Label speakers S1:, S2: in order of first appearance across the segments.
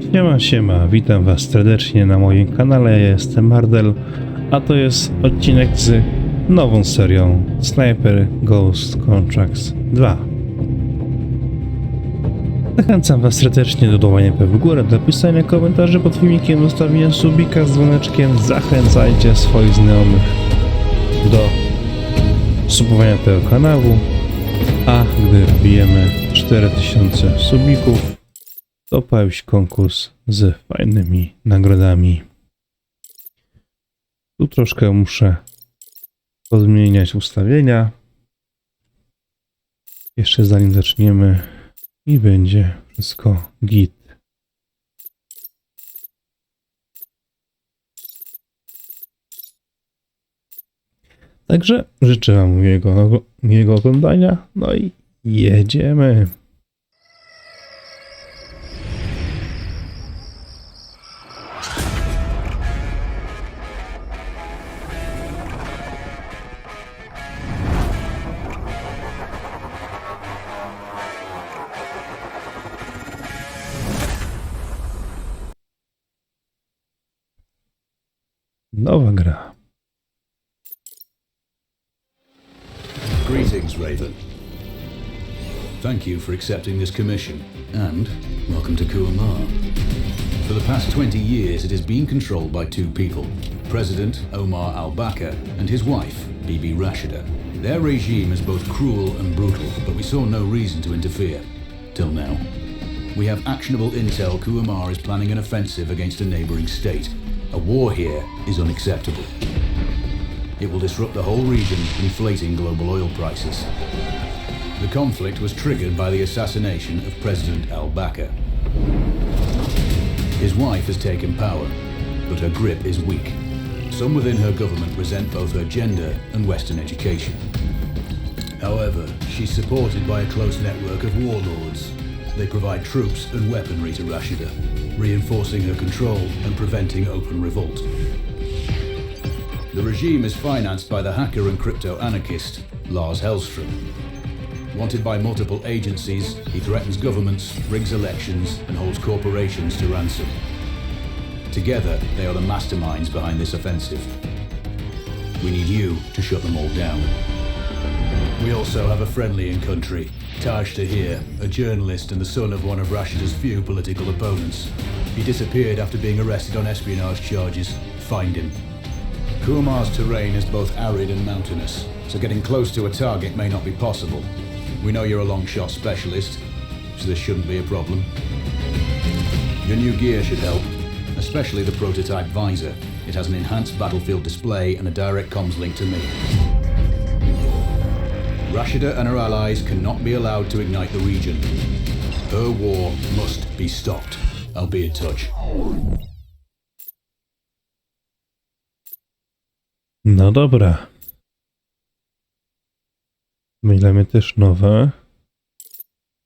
S1: Siema, siema, witam was serdecznie na moim kanale, ja jestem Mardel, a to jest odcinek z nową serią Sniper Ghost Contracts 2. Zachęcam was serdecznie do dawania w górę, do pisania komentarzy pod filmikiem, zostawienia subika z dzwoneczkiem, zachęcajcie swoich znajomych do subowania tego kanału, a gdy wbijemy 4000 subików, to pojawi się konkurs z fajnymi nagrodami. Tu troszkę muszę pozmieniać ustawienia. Jeszcze zanim zaczniemy i będzie wszystko git. Także życzę Wam miłego, miłego oglądania. No i jedziemy. Nowa gra.
S2: Greetings, Raven. Thank you for accepting this commission, and welcome to Kuamar. For the past 20 years, it has been controlled by two people President Omar al Bakr and his wife, Bibi Rashida. Their regime is both cruel and brutal, but we saw no reason to interfere. Till now. We have actionable intel Kuamar is planning an offensive against a neighboring state. A war here is unacceptable. It will disrupt the whole region, inflating global oil prices. The conflict was triggered by the assassination of President al Bakr. His wife has taken power, but her grip is weak. Some within her government resent both her gender and Western education. However, she's supported by a close network of warlords. They provide troops and weaponry to Rashida, reinforcing her control and preventing open revolt. The regime is financed by the hacker and crypto anarchist Lars Hellstrom. Wanted by multiple agencies, he threatens governments, rigs elections, and holds corporations to ransom. Together, they are the masterminds behind this offensive. We need you to shut them all down. We also have a friendly in country, Taj Tahir, a journalist and the son of one of Rashida's few political opponents. He disappeared after being arrested on espionage charges. Find him. Kumar's terrain is both arid and mountainous, so getting close to a target may not be possible. We know you're a long shot specialist, so this shouldn't be a problem. Your new gear should help, especially the prototype visor. It has an enhanced battlefield display and a direct comms link to me. Rashida and her allies cannot be allowed to ignite the region. Her war must be stopped. I'll be in touch.
S1: No dobra. Mamy też nowe.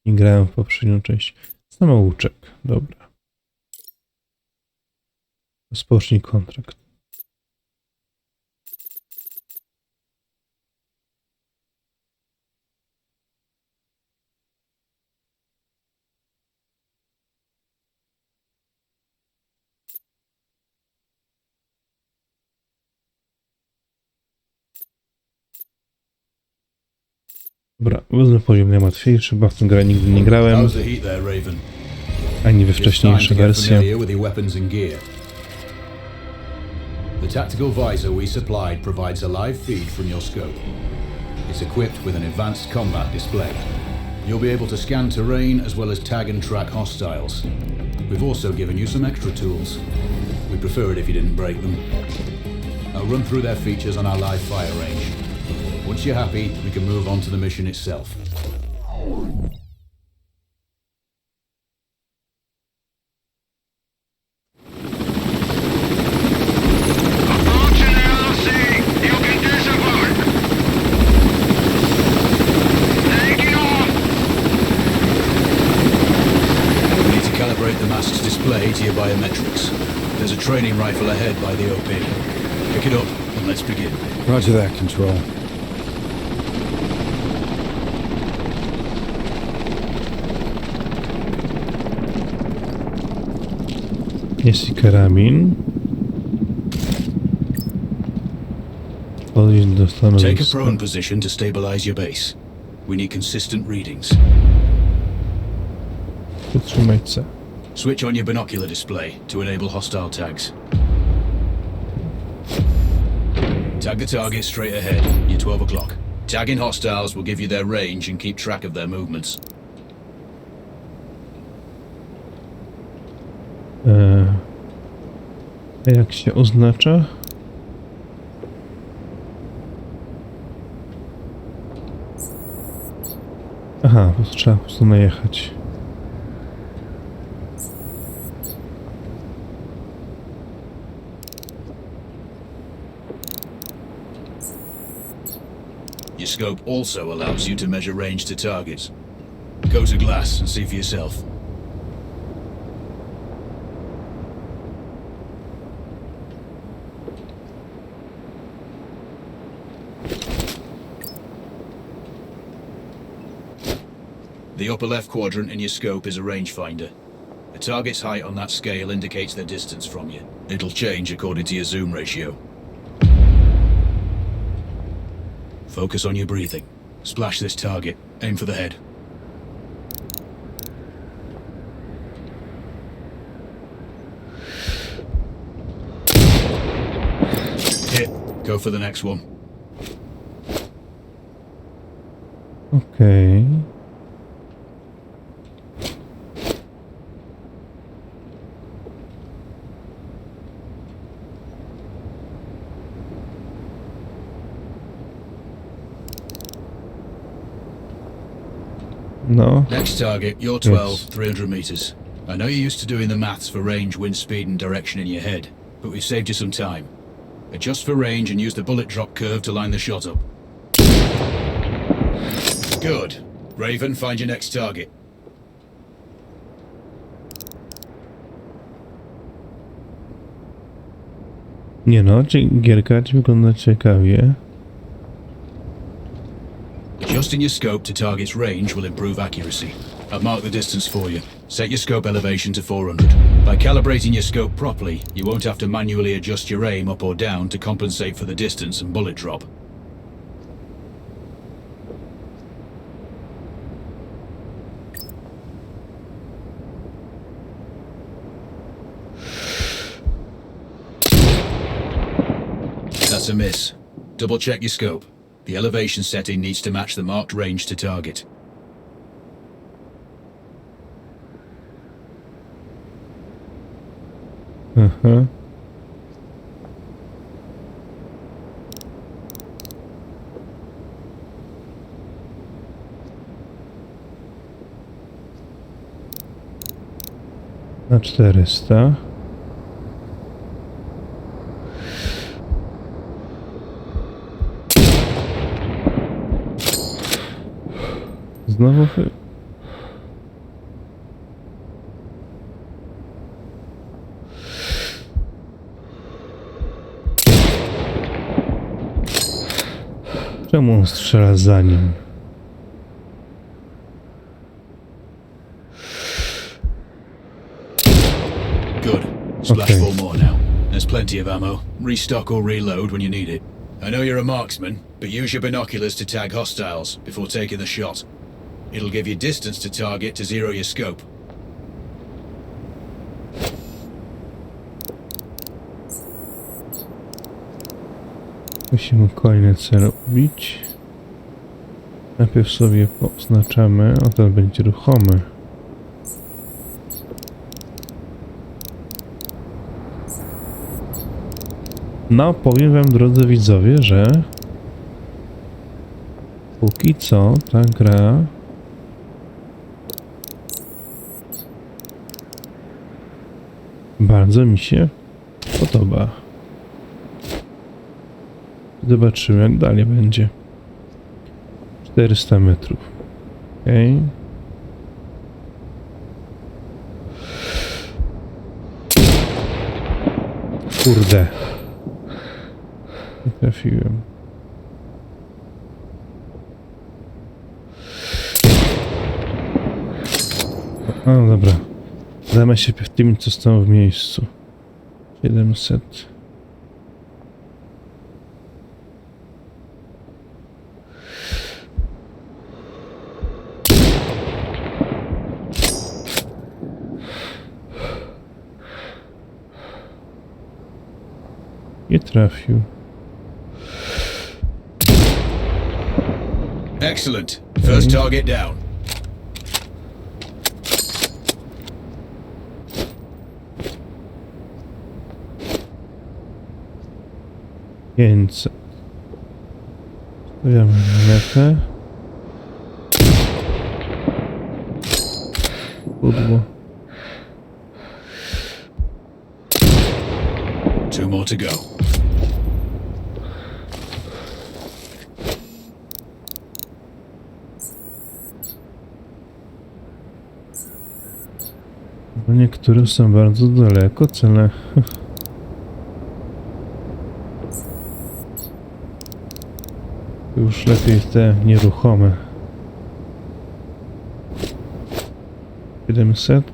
S1: I grałem w poprzednią część. Samouczek. Dobra. Rozpocznij kontrakt. Dobra, wezmę poziom najłatwiejszy, bo w tym grę nigdy nie grałem,
S2: How's the heat there, Raven?
S1: ani we wcześniejsze wersje.
S2: familiar with your weapons and gear. The tactical visor we supplied provides a live feed from your scope. It's equipped with an advanced combat display. You'll be able to scan terrain as well as tag and track hostiles. We've also given you some extra tools. We'd prefer it if you didn't break them. I'll run through their features on our live fire range. Once you're happy, we can move on to the mission itself.
S3: Approaching LLC. You can disembark. Taking off.
S2: Need to calibrate the mask's display to your biometrics. There's a training rifle ahead by the OP. Pick it up and let's begin.
S4: Roger that, Control.
S1: Jest i karabin. Podejść do
S2: Take a prone position to stabilize your base. We need consistent readings.
S1: Wytrzymaj C.
S2: Switch on your binocular display to enable hostile tags. Tag the target straight ahead. You're 12 o'clock. Tagging hostiles will give you their range and keep track of their movements.
S1: Jak się oznacza? Aha, bo trzeba po prostu najechać.
S2: Your scope also allows you to measure range to targets. Go to glass and see for yourself. The upper left quadrant in your scope is a rangefinder. A target's height on that scale indicates their distance from you. It'll change according to your zoom ratio. Focus on your breathing. Splash this target. Aim for the head. Hit. Go for the next one.
S1: Okej. No,
S2: Next target, you're 12,
S1: Yes.
S2: 300 meters. I know you're used to doing the maths for range, wind speed, and direction in your head, but we've saved you some time. Adjust for range and use the bullet drop curve to line the shot up. Good. Raven, find your next target.
S1: nie no, gierka ci wygląda ciekawie.
S2: Adjusting your scope to target's range will improve accuracy. I've marked the distance for you. Set your scope elevation to 400. By calibrating your scope properly, you won't have to manually adjust your aim up or down to compensate for the distance and bullet drop. That's a miss. Double check your scope. The elevation setting needs to match the marked range to target.
S1: Aha. Na 400. Znowu Czemu strzela za nim?
S2: Good. Splash
S1: Okay.
S2: four more now. There's plenty of ammo. Restock or reload when you need it. I know you're a marksman, but use your binoculars to tag hostiles before taking the shot. It'll give you distance to target to zero your scope.
S1: Musimy kolejny cel ubić. Najpierw sobie poznaczamy, o ten będzie ruchomy. No, powiem wam drodzy widzowie, że póki co ta gra bardzo mi się podoba. Zobaczymy jak dalej będzie. 400 metrów. Okej. Kurde. Nie trafiłem. No dobra. Zajmę się tymi, co stoją w miejscu. 700. Nie trafił.
S2: Excellent. First target down.
S1: Pięćset. Stawiamy metę. Pudło.
S2: Two more to go.
S1: Niektóre są bardzo daleko, cele. Już lepiej te nieruchome. 700.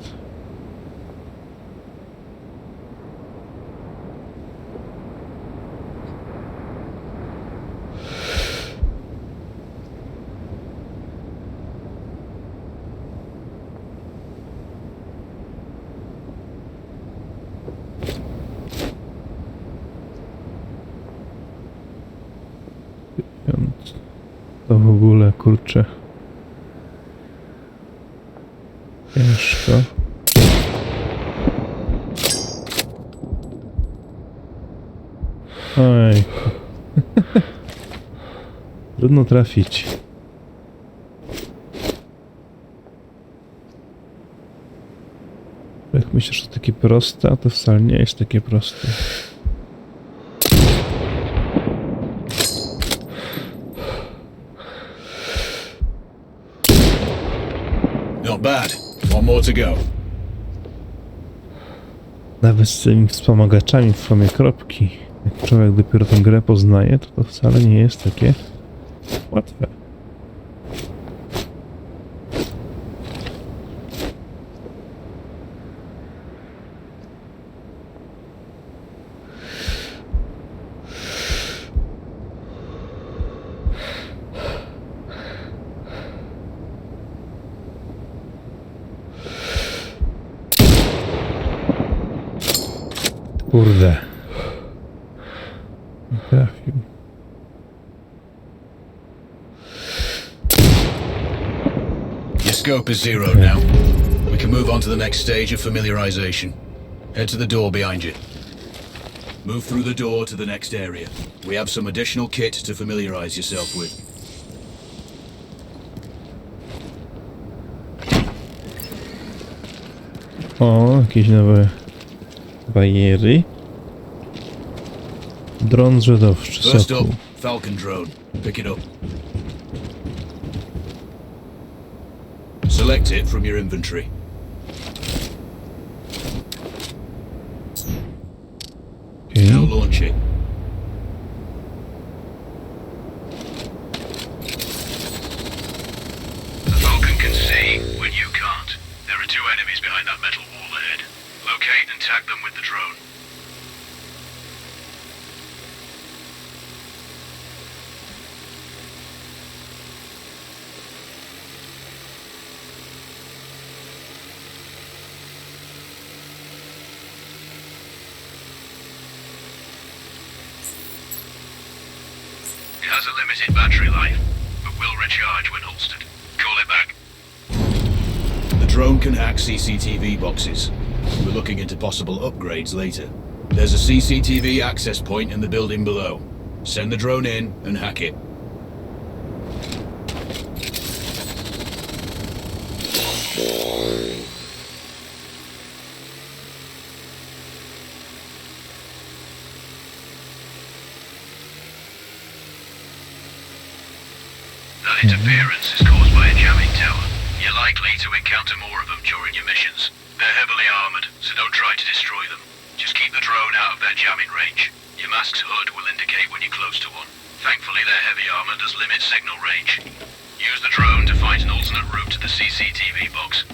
S1: Piąt. To w ogóle kurczę. Ciężko. Oj. Trudno trafić. Jak myślisz, że takie proste, a to wcale nie jest takie proste. Nawet z tymi wspomagaczami w formie kropki. Jak człowiek dopiero tę grę poznaje, to to wcale nie jest takie łatwe.
S2: Scope is zeroed now. We can move on to the next stage of familiarization. Head to the door behind you. Move through the door to the next area. We have some additional kit to familiarize yourself with.
S1: O, jakieś nowe bariery. Dron zrzedowczy.
S2: First up, Falcon drone. Pick it up. Select it from your inventory. Now
S1: Okay.
S2: launch it.
S3: The Falcon can see when you can't. There are two enemies behind that metal wall ahead. Locate and tag them with the drone. It has a limited battery life, but will recharge when holstered. Call it back.
S2: The drone can hack CCTV boxes. We're looking into possible upgrades later. There's a CCTV access point in the building below. Send the drone in and hack it.
S3: Interference is caused by a jamming tower. You're likely to encounter more of them during your missions. They're heavily armored, so don't try to destroy them. Just keep the drone out of their jamming range. Your mask's hood will indicate when you're close to one. Thankfully, their heavy armor does limit signal range. Use the drone to find an alternate route to the CCTV box.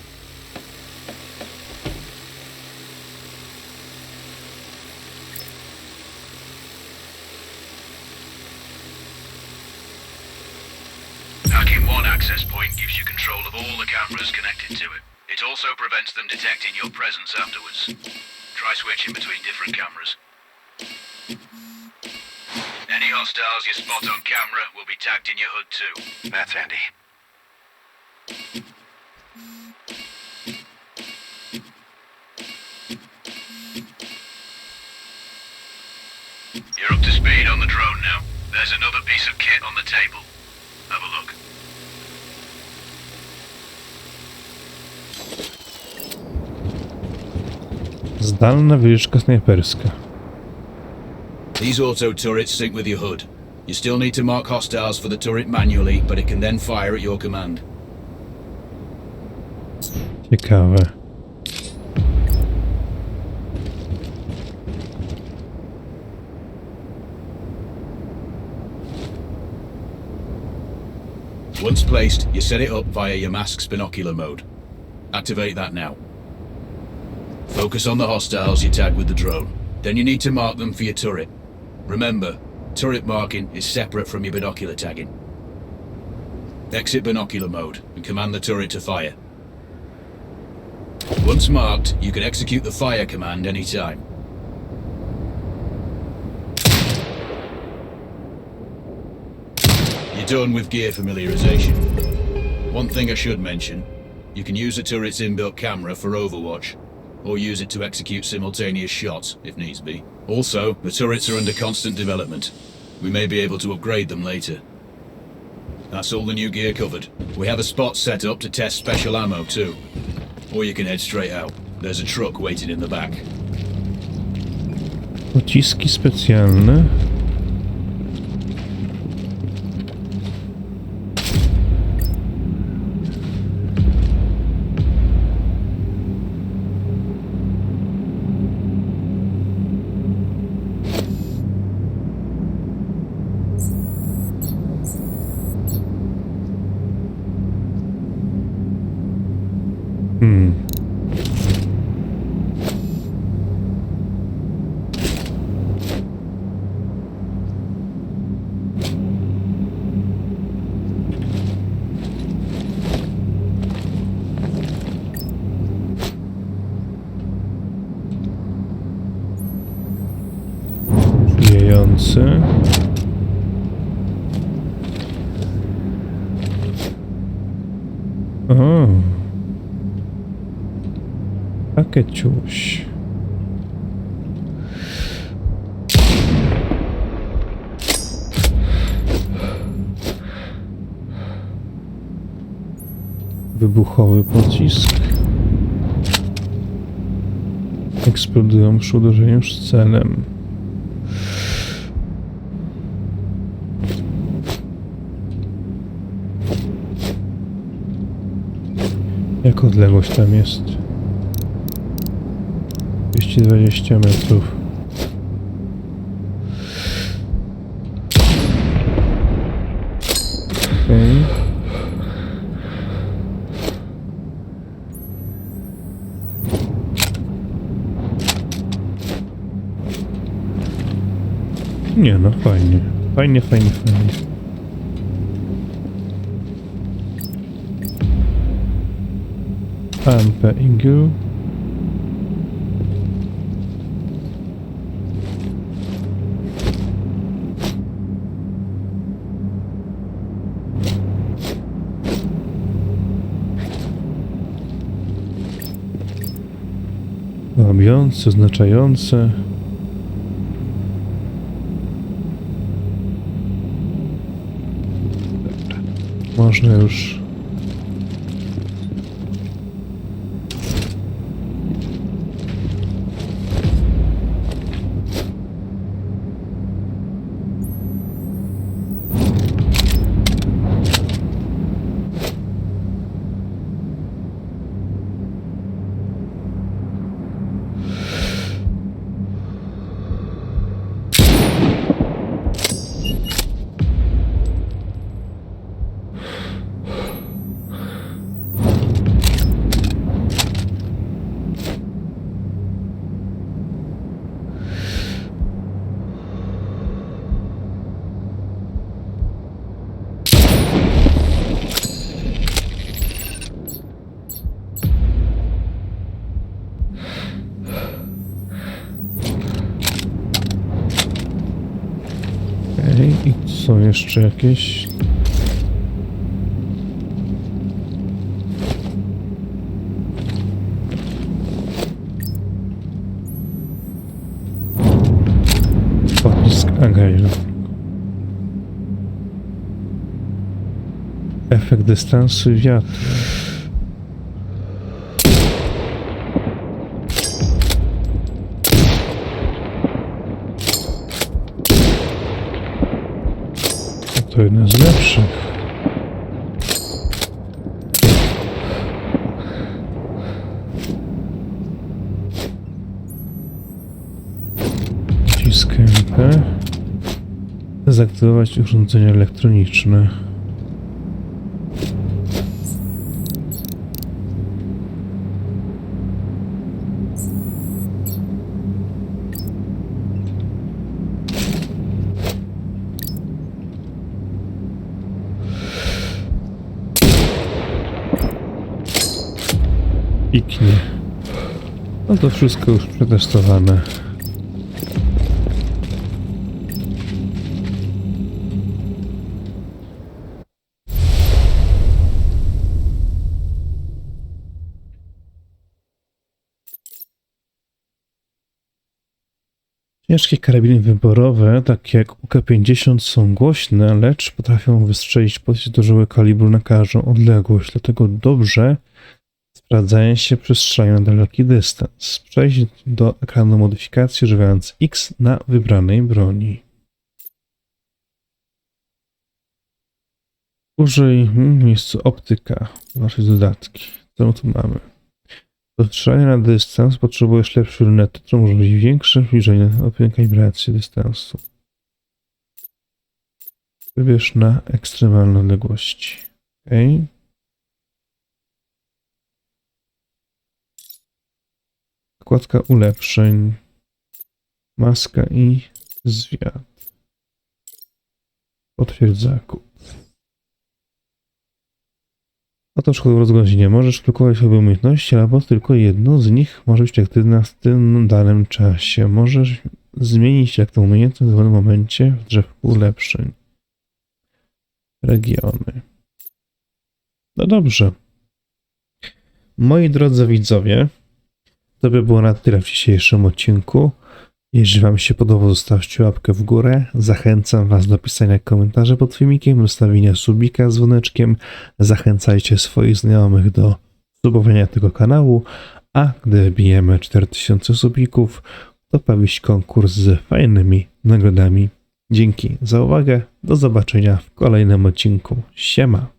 S3: access point gives you control of all the cameras connected to it. It also prevents them detecting your presence afterwards. Try switching between different cameras. Any hostiles you spot on camera will be tagged in your HUD too. That's handy. You're up to speed on the drone now. There's another piece of kit on the table. Have a look.
S1: Zdalna wycieczka snajperska.
S2: These auto turrets sync with your HUD. You still need to mark hostiles for the turret manually, but it can then fire at your command.
S1: Ciekawe.
S2: Once placed, you set it up via your mask's binocular mode. Activate that now. Focus on the hostiles you tag with the drone. Then you need to mark them for your turret. Remember, turret marking is separate from your binocular tagging. Exit binocular mode and command the turret to fire. Once marked, you can execute the fire command anytime. You're done with gear familiarization. One thing I should mention, you can use the turret's inbuilt camera for overwatch, or use it to execute simultaneous shots, if needs be. Also, the turrets are under constant development. We may be able to upgrade them later. That's all the new gear covered. We have a spot set up to test special ammo too. Or you can head straight out. There's a truck waiting in the back.
S1: Pociski specjalne. Wiejący. O. Takie ciuś. Wybuchowy pocisk. Eksplodują przy uderzeniu z celem. Jak odległość tam jest? 220 metrów. Nie no, fajnie. Fajnie, fajnie, fajnie. AMP Ingu. Robiące, oznaczające. Można już są jeszcze jakieś... Pocisk Agail. Efekt dystansu wiatru. To jedna z lepszych. Wciskam P. Dezaktywować urządzenia elektroniczne. Piknie. No to wszystko już przetestowane. Ciężkie karabiny wyborowe, takie jak UK-50 są głośne, lecz potrafią wystrzelić dosyć dużego kalibru na każdą odległość, dlatego dobrze sprawdzają się przy strzelaniu na daleki dystans. Przejdź do ekranu modyfikacji używając X na wybranej broni. Użyj hmm, miejscu optyka, wasze dodatki. Co tu mamy? Do strzelania na dystans potrzebujesz lepszej lunety, która umożliwi większe zbliżenie odpowiedniej kalibracji dystansu. Wybierz na ekstremalne odległości. Okay. Wkładka ulepszeń. Maska i zwiat. Potwierdź zakup. Oto szkoły rozgłosić nie możesz blokować sobie umiejętności, albo tylko jedno z nich może być aktywna w tym danym czasie. Możesz zmienić jak tą umiejętność w danym momencie w drzewku ulepszeń. Regiony. No dobrze. Moi drodzy widzowie, to by było na tyle w dzisiejszym odcinku. Jeżeli Wam się podobało, zostawcie łapkę w górę. Zachęcam Was do pisania komentarzy pod filmikiem, zostawienia subika z dzwoneczkiem. Zachęcajcie swoich znajomych do subowania tego kanału. A gdy bijemy 4000 subików, to pojawi się konkurs z fajnymi nagrodami. Dzięki za uwagę. Do zobaczenia w kolejnym odcinku. Siema!